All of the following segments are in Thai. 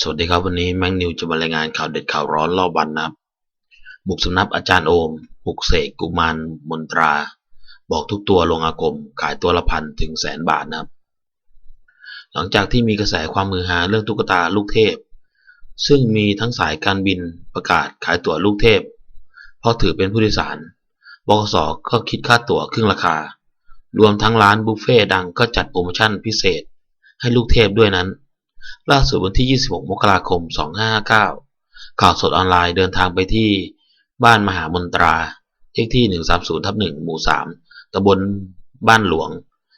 สวัสดีครับวันนี้แมงนิวจะมารายงานข่าวเด็ดข่าวร้อนรอบวันนะครับ บุกสำนักอาจารย์โอมปลุกเสกกุมารมนตรา บอกทุกตัวลงอากรมขายตัวละพันถึงแสนบาทนะครับ หลังจากที่มีกระแสความมือหาเรื่องตุ๊กตาลูกเทพ ซึ่งมีทั้งสายการบินประกาศขายตั๋วลูกเทพ เพราะถือเป็นผู้โดยสารบกสก็คิดค่าตั๋วครึ่งราคา รวมทั้งร้านบุฟเฟ่ดังก็จัดโปรโมชั่นพิเศษให้ลูกเทพด้วยนั้น ล่าสุดวันที่ 26 มกราคม 2559 ข่าวสดออนไลน์เดินทางไปที่บ้านมหามนตราเลขที่ 130ทับ1หมู่ 3 ตำบลบ้านหลวง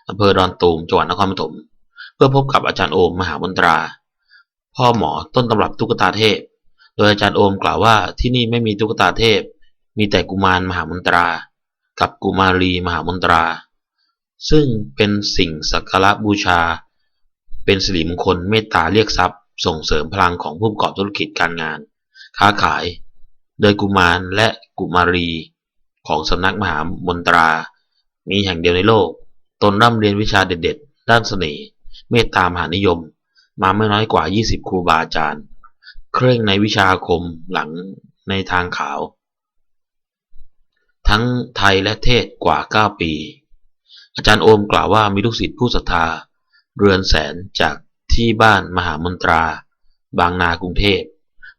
อำเภอดอนตูม จังหวัดนครปฐม เพื่อพบกับอาจารย์โอมมหามนตรา พ่อหมอต้นตำรับตุ๊กตาเทพ โดยอาจารย์โอมกล่าวว่าที่นี่ไม่มีตุ๊กตาเทพ มีแต่กุมารมหามนตรา กับกุมารีมหามนตรา ซึ่งเป็นสิ่งสักการะบูชา เป็นสิริมงคลเมตตาเรียกทรัพย์ ส่งเสริมพลังของผู้ประกอบธุรกิจการงาน ค้าขาย โดยกุมารและกุมารี ของสำนักมหามนตรา มีแห่งเดียวในโลก ตนร่ำเรียนวิชาเด็ดๆ ด้านเสน่ห์เมตตามหานิยม มาไม่น้อยกว่า 20 ครูบาอาจารย์ เคร่งในวิชาอาคมหลังในทางขาว ทั้งไทยและเทศกว่า 9 ปี อาจารย์โอมกล่าวว่ามีลูกศิษย์ผู้ศรัทธา เรือนแสนจากที่บ้านมหามนตรา บางนากรุงเทพ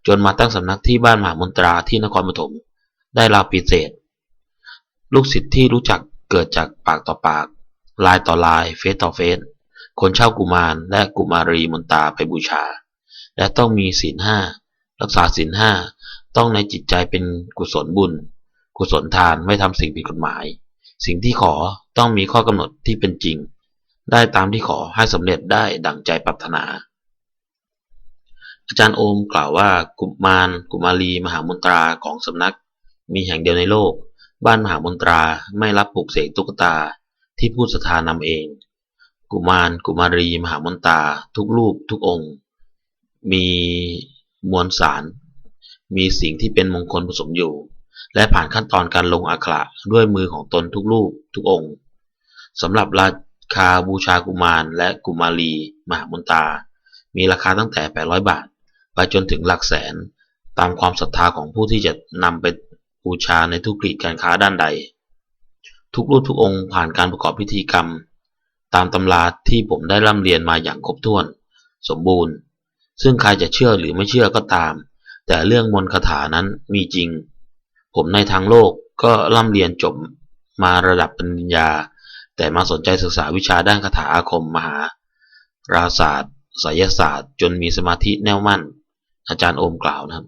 จนมาตั้งสำนักที่บ้านมหามนตราที่นครปฐมได้รับพิเศษ ลูกศิษย์ที่รู้จักเกิดจากปากต่อปาก ลายต่อลาย เฟสต่อเฟส คนเช่ากุมารและกุมารีมนตราไปบูชา และต้องมีศีลห้า รักษาศีลห้า ต้องในจิตใจเป็นกุศลบุญ กุศลทานไม่ทำสิ่งผิดกฎหมาย สิ่งที่ขอต้องมีข้อกำหนดที่เป็นจริง ได้ตามที่ขอให้สำเร็จได้ดั่งใจปรารถนา อาจารย์โอมกล่าวว่ากุมารกุมารีมหามนตราของสำนัก มีแห่งเดียวในโลก บ้านมหามนตราไม่รับปลูกเสกตุ๊กตาที่ผู้ศรัทธานำเอง กุมารกุมารีมหามนตราทุกรูปทุกองค์ มีมวลสาร มีสิ่งที่เป็นมงคลผสมอยู่ และผ่านขั้นตอนการลงอักขระด้วยมือของตนทุกรูปทุกองค์สำหรับรา คาบูชากุมารและกุมารี มหามนตรามีราคาตั้งแต่ 800 บาท ไปจนถึงหลักแสน ตามความศรัทธาของผู้ที่จะนำไปบูชาในทุกกิจการค้าด้านใด ทุกรูปทุกองค์ผ่านการประกอบพิธีกรรม ตามตำราที่ผมได้ร่ำเรียนมาอย่างครบถ้วน สมบูรณ์ ซึ่งใครจะเชื่อหรือไม่เชื่อก็ตาม แต่เรื่องมนต์คาถานั้นมีจริง ผมในทางโลกก็ร่ำเรียนจบมาระดับปริญญา แต่มาสนใจศึกษาวิชาด้านคาถาอาคมมหา ราศาสตร์ไสยศาสตร์ จนมีสมาธิแน่วมั่น อาจารย์โอมกล่าวนะครับ